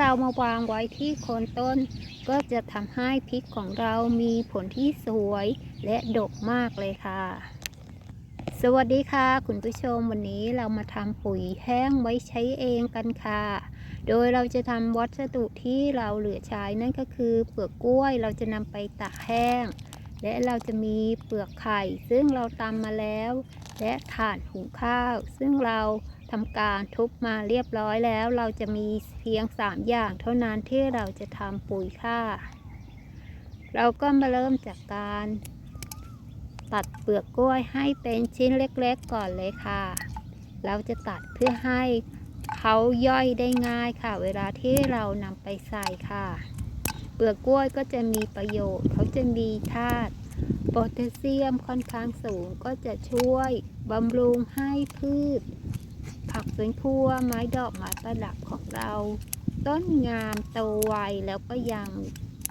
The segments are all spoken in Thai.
เรามาวางไว้ที่โคนต้น ก็จะทำให้พริกของเรามีผลที่สวยและดกมากเลยค่ะ สวัสดีค่ะ คุณผู้ชมวันนี้เรามาทำปุ๋ยแห้งไว้ใช้เองกันค่ะ โดยเราจะทำวัสดุที่เราเหลือใช้นั่นก็คือเปลือกกล้วยเราจะนำไปตากแห้ง และเราจะมีเปลือกไข่ ซึ่งเราตำมาแล้ว และถ่านหุงข้าว ซึ่งเราทำการทุบมาเรียบร้อยแล้ว เราจะมีเพียง 3 อย่าง เท่านั้นที่เราจะทำปุ๋ยค่ะ เราก็มาเริ่มจากการ ตัดเปลือกกล้วยให้เป็นชิ้นเล็กๆก่อนเลยค่ะ เราจะตัดเพื่อให้เขาย่อยได้ง่ายค่ะ เวลาที่เรานำไปใส่ค่ะ เปลือกกล้วยก็จะมีประโยชน์ จะมีธาตุโพแทสเซียมค่อนข้างสูงก็จะช่วยบำรุงให้พืช ผักสวนครัวไม้ดอกไม้ประดับของเรา ต้นงามโตไวแล้วก็ยัง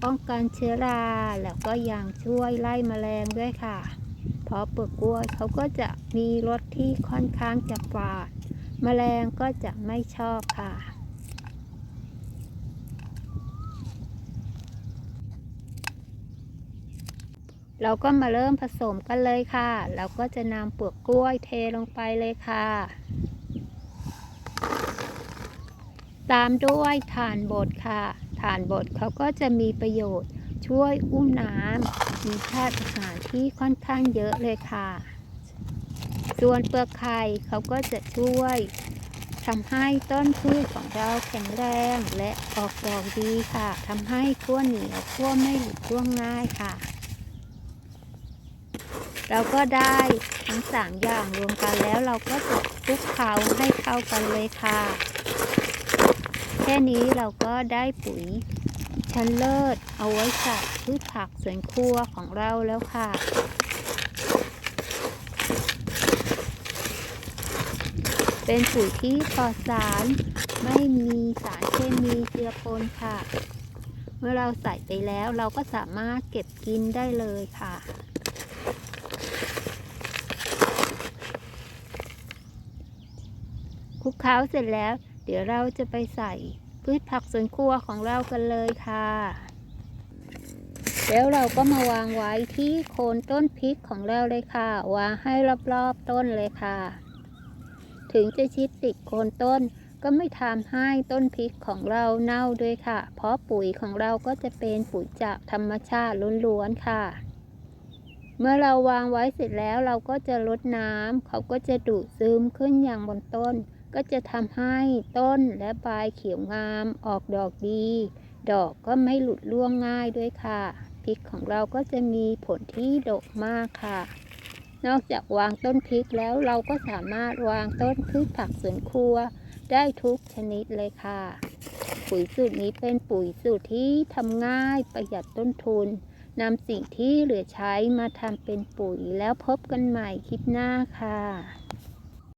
ป้องกันเชื้อราแล้วก็ยังช่วยไล่แมลงด้วยค่ะ เพราะเปลือกกล้วยเขาก็จะมีรสที่ค่อนข้างจะฝาดแมลงก็จะไม่ชอบค่ะ เราก็มาเริ่มผสมกันเลยค่ะ เราก็จะนำเปลือกกล้วยเทลงไปเลยค่ะ ตามด้วยถ่านบดค่ะ ถ่านบดเขาก็จะมีประโยชน์ช่วยอุ้มน้ำมีธาตุอาหารที่ค่อนข้างเยอะเลยค่ะ ส่วนเปลือกไข่เขาก็จะช่วยทำให้ต้นพืชของเราแข็งแรงและออกดอกดีค่ะทำให้ขั้วเหนียวขั้วไม่หลุดร่วง่ายค่ะ เราก็ได้ทั้งสามอย่างรวมกันแล้วเราก็จะคลุกเคล้าให้เข้ากันเลยค่ะ แค่นี้เราก็ได้ปุ๋ยชั้นเลิศเอาไว้ใส่พืชผักสวนครัวของเราแล้วค่ะเป็นปุ๋ยที่ปลอดสาร ไม่มีสารเคมีเจือปนค่ะ เมื่อเราใส่ไปแล้วเราก็สามารถเก็บกินได้เลยค่ะ ลุกเคล้าเสร็จแล้ว เดี๋ยวเราจะไปใส่พืชผักสวนครัวของเรากันเลยค่ะ แล้วเราก็มาวางไว้ที่โคนต้นพริกของเราเลยค่ะ วางให้รอบๆต้นเลยค่ะ ถึงจะชิดติดโคนต้นก็ไม่ทำให้ต้นพริกของเราเน่าด้วยค่ะ เพราะปุ๋ยของเราก็จะเป็นปุ๋ยจากธรรมชาติล้วนๆค่ะ เมื่อเราวางไว้เสร็จแล้วเราก็จะลดน้ำเขาก็จะดูดซึมขึ้นอย่างบนต้น ก็จะทำให้ต้นและใบเขียวงามออกดอกดี ดอกก็ไม่หลุดร่วงง่ายด้วยค่ะพริกของเราก็จะมีผลที่ดกมากค่ะ นอกจากวางต้นพริกแล้วเราก็สามารถวางต้นพืชผักสวนครัว ได้ทุกชนิดเลยค่ะ ปุ๋ยสูตรนี้เป็นปุ๋ยสูตรที่ทำง่ายประหยัดต้นทุนนำสิ่งที่เหลือใช้มาทำเป็นปุ๋ยแล้วพบกันใหม่คลิปหน้าค่ะ